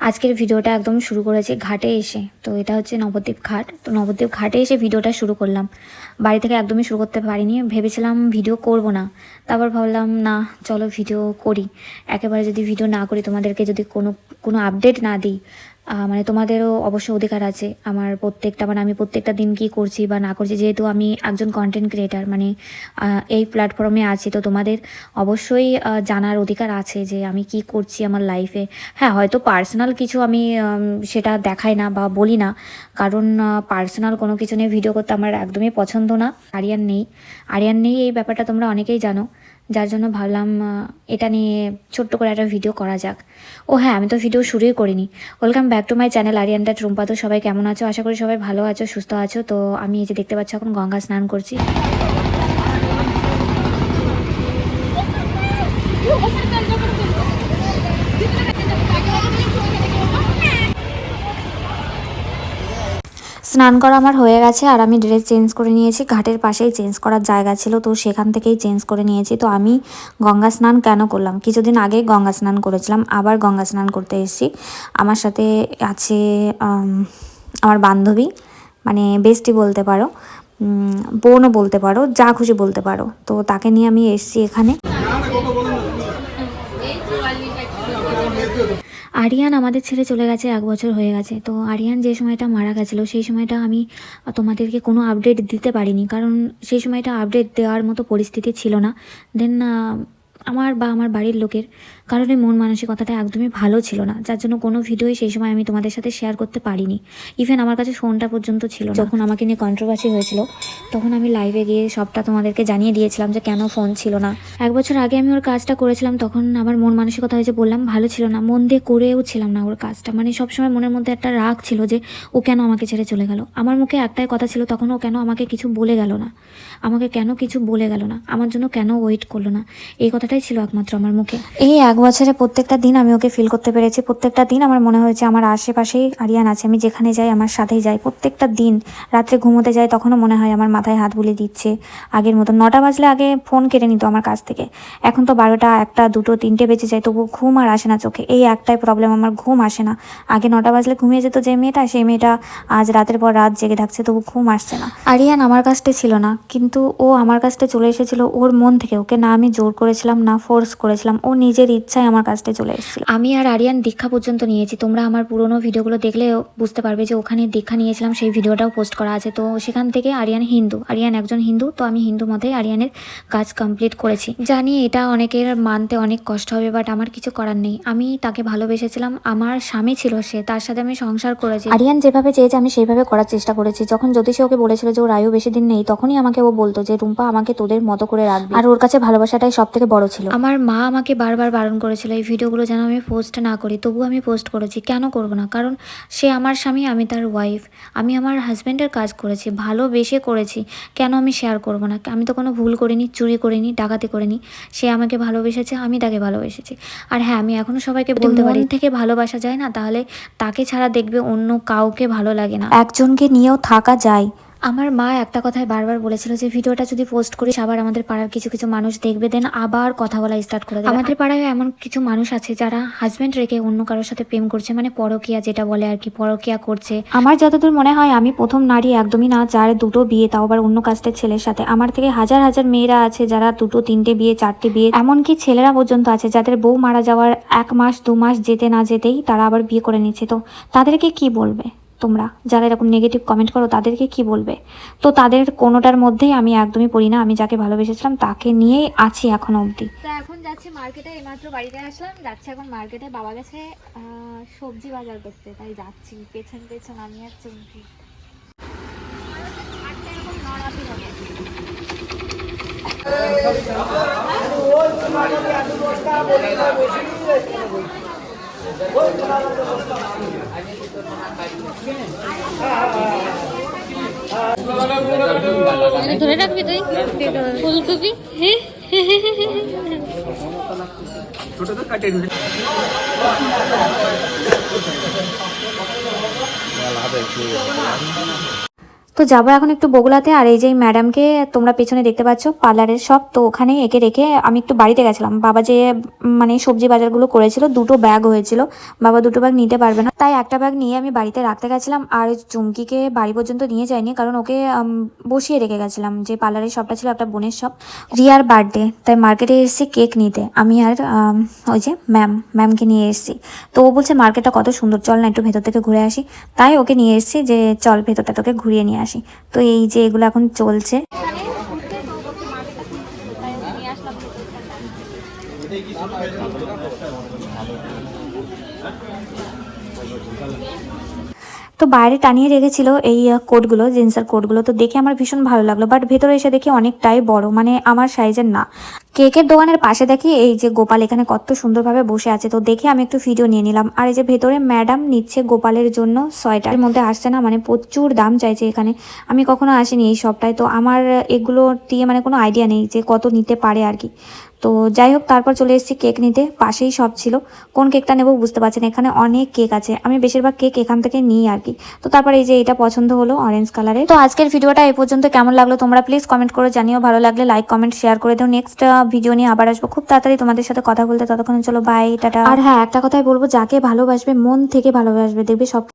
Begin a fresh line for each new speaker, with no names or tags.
আজকের ভিডিওটা একদম শুরু করেছি ঘাটে এসে। তো এটা হচ্ছে নবদ্বীপ ঘাট। তো নবদ্বীপ ঘাটে এসে ভিডিওটা শুরু করলাম। বাড়ি থেকে একদমই শুরু করতে পারিনি। ভেবেছিলাম ভিডিও করব না। তারপর ভাবলাম, না, চলো ভিডিও করি। একেবারে যদি ভিডিও না করি, তোমাদেরকে যদি কোনো কোনো আপডেট না দিই মানে তোমাদেরও অবশ্য অধিকার আছে। আমার প্রত্যেকটা মানে আমি প্রত্যেকটা দিন কি করছি বা না করছি, যেহেতু আমি একজন কন্টেন্ট ক্রিয়েটার মানে এই প্ল্যাটফর্মে আছি, তো তোমাদের অবশ্যই জানার অধিকার আছে যে আমি কি করছি আমার লাইফে হ্যাঁ হয়তো পার্সোনাল কিছু আমি সেটা দেখাই না বা বলি না, কারণ পার্সোনাল কোনো কিছু নিয়ে ভিডিও করতে আমার একদমই পছন্দ না। আরিয়ান নেই। আরিয়ান নেই, এই ব্যাপারটা তোমরা অনেকেই জানো। যার জন্য ভাবলাম এটা নিয়ে ছোট্ট করে একটা ভিডিও করা যাক। ও হ্যাঁ আমি তো ভিডিও শুরুই করিনি। Welcome back to my channel আরিয়ানটা ট্রুম্পা তো সবাই কেমন আছো? আশা করি সবাই ভালো আছো, সুস্থ আছো। তো আমি এই যে দেখতে পাচ্ছি, এখন গঙ্গা স্নান করছি। স্নান করা আমার হয়ে গেছে আর আমি ড্রেস চেঞ্জ করে নিয়েছি। ঘাটের পাশেই চেঞ্জ করার জায়গা ছিল, তো সেখান থেকেই চেঞ্জ করে নিয়েছি। তো আমি গঙ্গা স্নান কেন করলাম? কিছুদিন আগে গঙ্গা স্নান করেছিলাম, আবার গঙ্গা স্নান করতে এসেছি। আমার সাথে আছে আমার বান্ধবী মানে বেস্টি বলতে পারো বোনও বলতে পারো, যা খুশি বলতে পারো। তো তাকে নিয়ে আমি এসেছি এখানে। আরিয়ান আমাদের ছেড়ে চলে গেছে, এক বছর হয়ে গেছে। তো আরিয়ান যে সময়টা মারা গেছিল, সেই সময়টা আমি তোমাদেরকে কোনো আপডেট দিতে পারিনি। কারণ সেই সময়টা আপডেট দেওয়ার মতো পরিস্থিতি ছিল না। দেন আমার বা আমার বাড়ির লোকের কারণে মন মানসিকতাটা একদমই ভালো ছিল না। যার জন্য কোনো ভিডিওই সেই সময় আমি তোমাদের সাথে শেয়ার করতে পারিনি। ইভেন আমার কাছে ফোনটা পর্যন্ত ছিল যখন আমাকে নিয়ে কন্ট্রোভার্সি হয়েছিল, তখন আমি লাইভে গিয়ে সবটা তোমাদেরকে জানিয়ে দিয়েছিলাম যে কেন ফোন ছিল না। এক বছর আগে আমি ওর কাজটা করেছিলাম, তখন আমার মন মানসিকতা হয়েছে বললাম, ভালো ছিল না। মন দিয়ে করেও ছিলাম না ওর কাজটা। মানে সবসময় মনের মধ্যে একটা রাগ ছিল যে, ও কেন আমাকে ছেড়ে চলে গেল? আমার মুখে একটাই কথা ছিল, তখন ও কেন আমাকে কিছু বলে গেল না? আমাকে কেন কিছু বলে গেল না? আমার জন্য কেন ওয়েট করল না? এই কথাটাই ছিল একমাত্র আমার মুখে। এই এক বছরে প্রত্যেকটা দিন আমি ওকে ফিল করতে পেরেছি। প্রত্যেকটা দিন আমার মনে হয়েছে আমার আশেপাশেই আরিয়ান আছে। আমি যেখানে যাই, আমার সাথেই যাই। প্রত্যেকটা দিন রাত্রে ঘুমোতে যাই, তখনও মনে হয় আমার মাথায় হাত বুলিয়ে দিচ্ছে। আগের মতো নটা বাজলে আগে ফোন কেড়ে নিত আমার কাছ থেকে। এখন তো বারোটা, একটা, দুটো, তিনটে বেজে যায় তবু ঘুম আর আসে না চোখে। এই একটাই প্রবলেম আমার ঘুম আসে না। আগে নটা বাজলে ঘুমিয়ে যেত যে মেয়েটা, সেই মেয়েটা আজ রাতের পর রাত জেগে থাকছে তবু ঘুম আসছে না। আরিয়ান আমার কাছতে ছিল না, কিন্তু ও আমার কাছতে চলে এসেছিল ওর মন থেকে। ওকে না আমি জোর করেছিলাম, না ফোর্স করেছিলাম। ও নিজের ইচ্ছায় আমার কাজটা চলে এসেছিল। আমি আর আরিয়ান দীক্ষা পর্যন্ত নিয়েছি। তোমরা আমার পুরোনো ভিডিওগুলো দেখলে বুঝতে পারবে যে ওখানে দীক্ষা নিয়েছিলাম সেই ভিডিওটাও পোস্ট করা আছে। তো সেখান থেকে আরিয়ান হিন্দু আরিয়ান একজন হিন্দু তো আমি হিন্দু মতে আরিয়ানের কাজ কমপ্লিট করেছি। জানি এটা অনেকের মানতে অনেক কষ্ট হবে বাট আমার কিছু করার নেই। আমি তাকে ভালোবেসেছিলাম আমার স্বামী ছিল সে তার সাথে আমি সংসার করেছি। আরিয়ান যেভাবে চেয়েছে আমি সেইভাবে করার চেষ্টা করেছি। যখন জ্যোতিষী ওকে বলেছিল যে ওর আয়ু বেশি দিন নেই তখনই আমাকে ও বলতো যে রুম্পা আমাকে তোদের মতো করে রাখবি। আর ওর কাছে ভালোবাসাটাই সব থেকে বড় ছিল। আমার মা আমাকে বারবার বারণ করেছিল। এই ভিডিওগুলো যেন আমি পোস্ট না করি তবু আমি পোস্ট করেছি। কেন করব না? কারণ সে আমার স্বামী আমি তার ওয়াইফ আমি আমার হাজব্যান্ডের কাজ করেছি ভালোবেসে করেছি। কেন আমি শেয়ার করব না? আমি তো কোনো ভুল করিনি চুরি করিনি ডাকাতি করিনি। সে আমাকে ভালোবেসেছে আমি তাকে ভালোবেসেছি। আর হ্যাঁ আমি এখনও সবাইকে বলতে পারি থেকে ভালোবাসা যায় না তাহলে তাকে ছাড়া দেখবে অন্য কাউকে ভালো লাগে না। একজনকে নিয়েও থাকা যায়। আমার মা একটা কথায় বারবার বলেছিল যে, ভিডিওটা যদি পোস্ট করিস, আবার আমাদের পাড়ার কিছু কিছু মানুষ দেখবে দেন আবার কথা বলা স্টার্ট করে দেবে। আমাদের পাড়ায় এমন কিছু মানুষ আছে যারা হাজব্যান্ড রেখে অন্য কারোর সাথে প্রেম করছে মানে পরকিয়া যেটা বলে আর কি, পরকিয়া করছে। আমার যতদূর মনে হয়, আমি প্রথম নারী একদমই না, যার দুটো বিয়ে, তাও আবার অন্য কাস্টের ছেলের সাথে। আমার থেকে হাজার হাজার মেয়েরা আছে যারা দুটো, তিনটে বিয়ে, চারটে বিয়ে, এমনকি ছেলেরা পর্যন্ত আছে যাদের বউ মারা যাওয়ার এক মাস, দু মাস যেতে না যেতেই তারা আবার বিয়ে করে নিচ্ছে। তো তাদেরকে কি বলবে? তোমরা যারা এরকম নেগেটিভ কমেন্ট করো তাদেরকে কি বলবে? তো তাদের কোনোটার মধ্যেই আমি একদমই পড়ি না। আমি যাকে ভালোবেসেছিলাম তাকে নিয়েই আছি এখন অবধি।
তো এখন যাচ্ছি মার্কেটে এইমাত্র বাড়িতে আসলাম। যাচ্ছি এখন মার্কেটে বাবা গেছে সবজি বাজার করতে। তাই যাচ্ছি পেছন পেছন আমি আর চুমকি।
ধরে রাখবি তুই? ফুলকপি?
তো তো যাব এখন একটু বগুলাতে আর এই যে ম্যাডামকে তোমরা পেছনে দেখতে পাচ্ছ, পার্লারের শপ তো ওখানে একে রেখে আমি একটু বাড়িতে গেছিলাম। বাবা যে মানে সবজি বাজারগুলো করেছিল, দুটো ব্যাগ হয়েছিল। বাবা দুটো ব্যাগ নিতে পারবে না। তাই একটা ব্যাগ নিয়ে আমি বাড়িতে রাখতে গেছিলাম, আর চুমকিকে বাড়ি পর্যন্ত নিয়ে যাইনি, কারণ ওকে বসিয়ে রেখে গেছিলাম যে পার্লারের শপটা ছিল একটা বোনের শপ রিয়ার বার্থডে, তাই মার্কেটে এসেছি কেক নিতে। আমি আর ওই যে ম্যাম, ম্যামকে নিয়ে এসেছি। তো ও বলছে, মার্কেটটা কত সুন্দর, চল না একটু ভেতর থেকে ঘুরে আসি। তাই ওকে নিয়ে এসেছি যে, চল ভেতরটা তোকে ঘুরিয়ে নিয়ে আসি। তো এই যে এগুলো এখন চলছে।
তো
বাইরে টানিয়ে রেখেছিল এই কোটগুলো, জিন্সের কোটগুলো। তো দেখে আমার ভীষণ ভালো লাগল। বাট ভেতরে এসে দেখি অনেকটাই বড় মানে আমার সাইজের না। কেকের দোকানের পাশে দেখি এই যে গোপাল এখানে কত সুন্দরভাবে বসে আছে। তো দেখে আমি একটু ভিডিও নিয়ে নিলাম। আর এই যে ভেতরে ম্যাডাম নিচ্ছে গোপালের জন্য সোয়েটার মধ্যে আসছে না মানে প্রচুর দাম চাইছে এখানে। আমি কখনো আসিনি এই সবটায় তো আমার এগুলো দিয়ে মানে কোনো আইডিয়া নেই যে কত নিতে পারে আর কি। তো যাই হোক তারপর চলে এসেছি কেক নিতে। পাশেই সব ছিল। কোন কেকটা নেব বুঝতে পারছেন এখানে অনেক কেক আছে। আমি বেশিরভাগ কেক এখান থেকে নিই আর কি। তো তারপর এই যে এটা পছন্দ হলো অরেঞ্জ কালারের তো আজকের ভিডিওটা এ পর্যন্ত কেমন লাগল তোমরা প্লিজ কমেন্ট করে জানিও। ভালো লাগলে লাইক কমেন্ট শেয়ার করে দাও। নেক্সট ভিডিও নিয়ে আবার আসব। খুব তাড়াতাড়ি তোমাদের সাথে কথা বলতে ততক্ষণ চলো বাই টাটা। আর হ্যাঁ একটা কথাই বলব, যাকে ভালোবাসবে, মন থেকে ভালোবাসবে, দেখবে সব